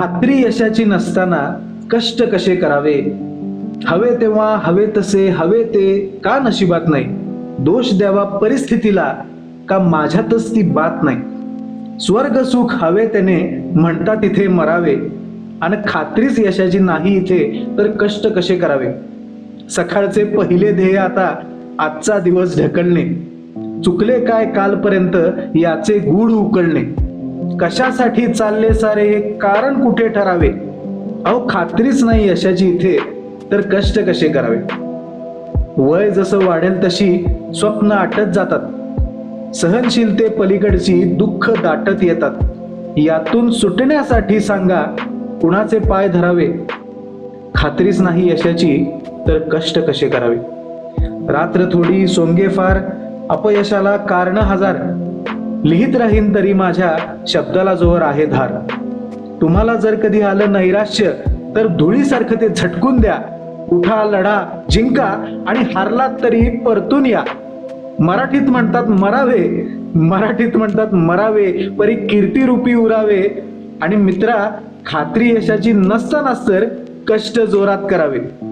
खात्री यशाची नसताना कष्ट कसे करावे? हवे तेव्हा हवे तसे हवे ते का नशिबात नाही? दोष द्यावा परिस्थितीला का माझ्यातच ती बात नाही? स्वर्ग सुख हवे त्याने म्हणता तिथे मरावे. आणि खात्रीच यशाची नाही इथे तर कष्ट कसे करावे? सकाळचे पहिले ध्येय आता आजचा दिवस ढकलणे. चुकले काय कालपर्यंत याचे गूढ उकळणे. कशासाठी चालले सारे? हे कारण कुठे ठरावे? अहो खात्रीच नाही यशाची इथे. तर कष्ट कसे करावे? वय जसं वाढेल तशी स्वप्न आटत जातात. सहनशीलते पलीकडची दुःख दाटत येतात. यातून सुटण्यासाठी सांगा कुणाचे पाय धरावे? खात्रीच नाही यशाची तर कष्ट कसे करावे? रात्र थोडी सोंगे फार अपयशाला कारण हजार. लिहित राहीन तरी माझ्या शब्दाला जोर आहे धार. तुम्हाला जर कधी आलं नैराश्य तर धुळीसारखं ते झटकून द्या. उठा लढा जिंका आणि हारलात तरी परतून या. मराठीत म्हणतात मरावे मराठीत म्हणतात मरावे परी कीर्तिरूपी उरावे. आणि मित्रा खात्री यशाची नसतानाच तर कष्ट जोरात करावे.